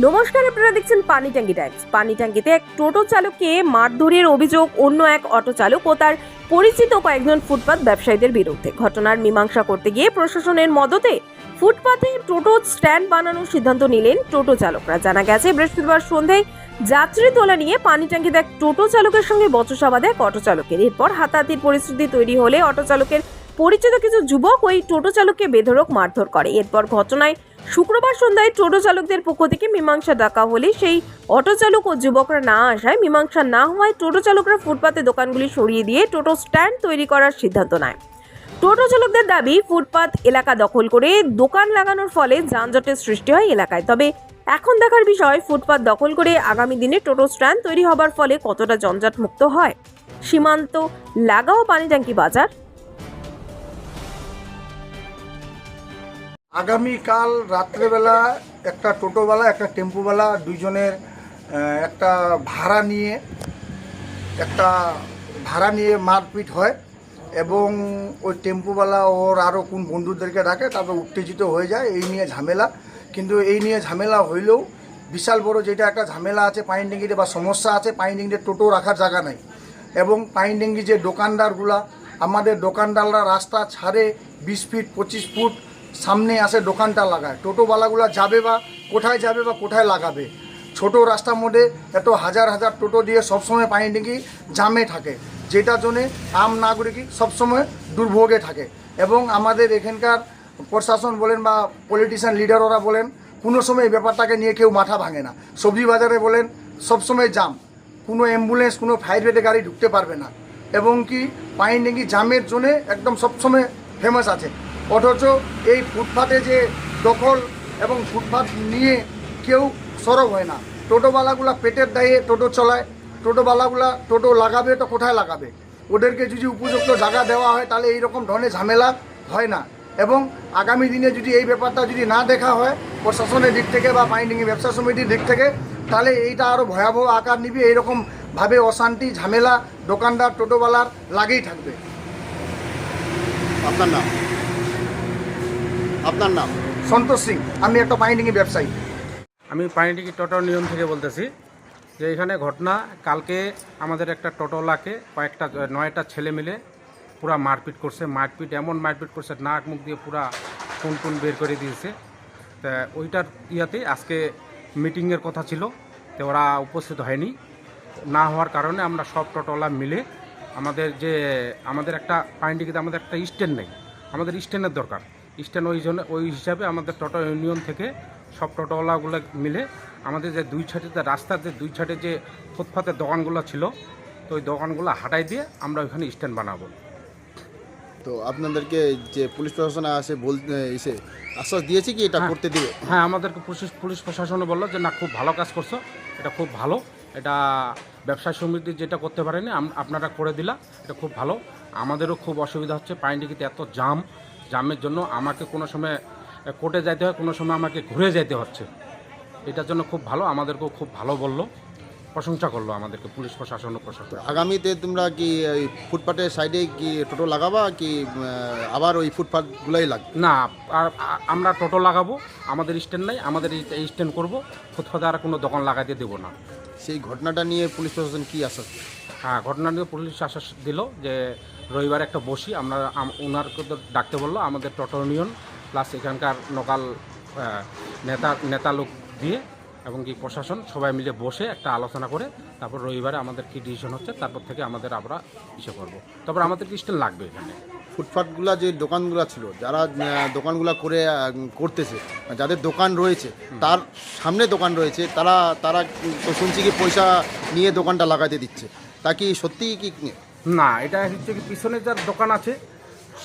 নমস্কার, আপনারা দেখছেন পানি ট্যাঙ্কি টাইমস। পানি ট্যাঙ্কিতে এক টোটো চালককে মারধরের অভিযোগ অন্য এক অটো চালক ও তার পরিচিত কয়েকজন ফুটপাত ব্যবসায়ীদের বিরুদ্ধে। ঘটনার মীমাংসা করতে গিয়ে প্রশাসনের মদতে ফুটপাতে টোটো স্ট্যান্ড বানানোর সিদ্ধান্ত নিলেন টোটো চালকরা। জানা গেছে, বৃহস্পতিবার সন্ধ্যায় যাত্রী তোলা নিয়ে পানি ট্যাঙ্কিতে এক টোটো চালকের সঙ্গে বচসা এক অটো চালকের। এরপর হাতাহাতির পরিস্থিতি তৈরি হলে অটো চালকের পরিচিত কিছু যুবক ওই টোটো চালককে বেধড়ক মারধর করে। এরপর ঘটনায় শুক্রবার সন্ধ্যায় টোটো চালকদের পক্ষ থেকে মীমাংসা ডাকা হলে সেই অটো চালক ও যুবকরা না আসায় মীমাংসা না হওয়ায় টোটো চালকরা ফুটপাতে দোকানগুলি সরিয়ে দিয়ে টোটো স্ট্যান্ড তৈরি করার সিদ্ধান্ত নেয়। টোটো চালকদের দাবি, ফুটপাত এলাকা দখল করে দোকান লাগানোর ফলে যানজটের সৃষ্টি হয় এলাকায়। তবে এখন দেখার বিষয়, ফুটপাত দখল করে আগামী দিনে টোটো স্ট্যান্ড তৈরি হবার ফলে কতটা জঞ্জাট মুক্ত হয়? সীমান্ত লাগাও পানি ট্যাঙ্কি বাজার। আগামীকাল রাত্রেবেলা একটা টোটোওয়ালা, একটা টেম্পুওয়ালা দুইজনের একটা ভাড়া নিয়ে, একটা ভাড়া নিয়ে মারপিট হয় এবং ওই টেম্পুওয়ালা ওর আরও কোন বন্ধুদেরকে ডাকে, তারপর উত্তেজিত হয়ে যায়। এই নিয়ে ঝামেলা। কিন্তু এই নিয়ে ঝামেলা হইলেও বিশাল বড় যেটা একটা ঝামেলা আছে পাইনডেঙ্গিতে বা সমস্যা আছে পাইনডেঙ্গিতে টোটো রাখার জায়গা নাই। এবং পাইনডেঙ্গি যে দোকানদারগুলা, আমাদের দোকানদাররা রাস্তা ছাড়ে বিশ ফিট, পঁচিশ ফুট সামনে আসে দোকানটা লাগায়। টোটোওয়ালাগুলো যাবে বা কোথায় যাবে বা কোথায় লাগাবে? ছোট রাস্তার মধ্যে এত হাজার হাজার টোটো দিয়ে সবসময় পানি পাইনডেঙ্গি জামে থাকে। যেটার জন্যে আম নাগরিক সবসময় দুর্ভোগে থাকে। এবং আমাদের এখানকার প্রশাসন বলেন বা পলিটিশিয়ান লিডাররা বলেন, কোনো সময় এই ব্যাপারটাকে নিয়ে কেউ মাথা ভাঙে না। সবজি বাজারে বলেন, সবসময় জাম। কোনো অ্যাম্বুলেন্স কোনো ফায়ার ব্রিগেডের গাড়ি ঢুকতে পারবে না। এবং কি পানি পাইনডেঙ্গি জামের জন্যে একদম সবসময় ফেমাস আছে। অথচ এই ফুটপাতে যে দখল এবং ফুটপাত নিয়ে কেউ সরব হয় না। টোটোওয়ালাগুলা পেটের দায়ে টোটো চলায় টোটোওয়ালাগুলা টোটো লাগাবে তো কোথায় লাগাবে? ওদেরকে যদি উপযুক্ত জায়গা দেওয়া হয়, তাহলে এইরকম ধরনের ঝামেলা হয় না। এবং আগামী দিনে যদি এই ব্যাপারটা যদি না দেখা হয়, প্রশাসনের দিক থেকে বা মাইন্ডিং ব্যবসা সমিতির দিক থেকে, তাহলে এইটা আরও ভয়াবহ আকার নিবে। এইরকম ভাবে অশান্তি, ঝামেলা দোকানদার, টোটোওয়ালার লাগেই থাকবে। আপনার নাম? আপনার নাম? সন্তোষ সিং। আমি একটা মাইন্ডিং ব্যবসায়ী। আমি পানিটিকি টোটো নিয়ম থেকে বলতেছি যে এখানে ঘটনা কালকে আমাদের একটা টোটোলাকে কয়েকটা নয়টা ছেলে মিলে পুরা মারপিট করছে মারপিট এমন মারপিট করছে নাক মুখ দিয়ে পুরা খুন টুন বের করে দিয়েছে। তা ওইটার ইয়াতে আজকে মিটিংয়ের কথা ছিল তো ওরা উপস্থিত হয়নি। না হওয়ার কারণে আমরা সব টোটোলা মিলে আমাদের যে আমাদের একটা পানিটিকিতে আমাদের একটা স্ট্যান্ড নেই। আমাদের স্ট্যান্ডের দরকার। স্ট্যান্ড ওই জন্য ওই হিসাবে আমাদের টোটো ইউনিয়ন থেকে সব টোটোওয়ালাগুলো মিলে আমাদের যে দুই ছাটে যে রাস্তার যে দুই ছাটে যে ফুটপাতের দোকানগুলো ছিল তো ওই দোকানগুলো হাটাই দিয়ে আমরা ওইখানে স্ট্যান্ড বানাবো তো আপনাদেরকে যে পুলিশ প্রশাসন আসে বল এসে আশ্বাস দিয়েছে কি এটা হ্যাঁ। করতে দিবে হ্যাঁ আমাদেরকে পুলিশ পুলিশ প্রশাসনে বলল যে না খুব ভালো কাজ করছ এটা খুব ভালো এটা ব্যবসা সমিতি যেটা করতে পারেনি আপনারা করে দিলা এটা খুব ভালো আমাদেরও খুব অসুবিধা হচ্ছে পাইনডিকিতে এত জাম জামের জন্য আমাকে কোনো সময় কোর্টে যাইতে হয় কোনো সময় আমাকে ঘুরে যেতে হচ্ছে। এটার জন্য খুব ভালো আমাদেরকেও খুব ভালো বলল প্রশংসা করল আমাদেরকে পুলিশ প্রশাসন প্রশাসন। আগামীতে তোমরা কি ওই ফুটপাতের সাইডে কি টোটো লাগাবা কি আবার ওই ফুটপাতগুলাই লাগবে না আর আমরা টোটো লাগাবো আমাদের স্ট্যান্ড নাই আমাদের স্ট্যান্ড করব ফুটপাতে আর কোনো দোকান লাগাতে দেবো না। সেই ঘটনাটা নিয়ে পুলিশ প্রশাসন কী আশ্বাস হ্যাঁ ঘটনা নিয়ে পুলিশ আশ্বাস দিল যে রবিবার একটা বসি, আমরা আম- ওনারকে তো ডাকতে বলল, আমাদের টোটো ইউনিয়ন প্লাস এখানকার লোকাল নেতা নেতা লোক দিয়ে এবং কি প্রশাসন, সবাই মিলে বসে একটা আলোচনা করে, তারপর রবিবারে আমাদের কি ডিসিশন হচ্ছে, তারপর থেকে আমাদের আমরা ইসে করব। তারপর আমাদের স্ট্যান্ড লাগবে এখানে? ফুটপাতগুলা যে দোকানগুলা ছিল, যারা দোকানগুলা করে করতেছে যাদের দোকান রয়েছে, তার সামনে দোকান রয়েছে, তারা তারা তো শুনছি কি পয়সা নিয়ে দোকানটা লাগাতে দিচ্ছে। তা কি সত্যিই কি না, এটা হচ্ছে কি পিছনে যার দোকান আছে,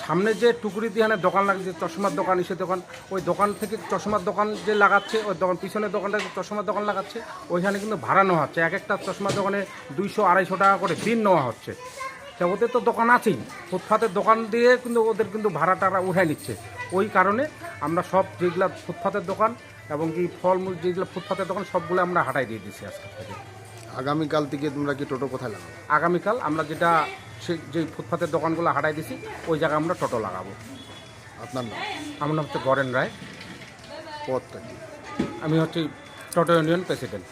সামনে যে টুকরি এখানে দোকান লাগছে চশমার দোকান সে দোকান, ওই দোকান থেকে চশমার দোকান যে লাগাচ্ছে, ওই দোকান, পিছনের দোকানটা চশমার দোকান লাগাচ্ছে, ওইখানে কিন্তু ভাড়া নেওয়া হচ্ছে। এক একটা চশমার দোকানে দুইশো, আড়াইশো টাকা করে দিন নেওয়া হচ্ছে। তা ওদের তো দোকান আছেই। ফুটপাতের দোকান দিয়ে কিন্তু ওদের কিন্তু ভাড়া টাড়া উঠাই নিচ্ছে। ওই কারণে আমরা সব যেগুলো ফুটপাতের দোকান এবং কি ফলমূল যেগুলো ফুটপাতের দোকান সবগুলো আমরা হাঁটাই দিয়ে দিচ্ছি আজকে থেকে। আগামীকাল থেকে তোমরা কি টোটো কোথায় লাগাবে? আগামীকাল আমরা যেটা সেই যে ফুটপাতের দোকানগুলো হাঁটাই দিছি ওই জায়গায় আমরা টোটো লাগাবো। আপনার নাম? আমার নাম হচ্ছে গরেন রায়। পথটা কি? আমি হচ্ছে টোটো ইউনিয়ন প্রেসিডেন্ট।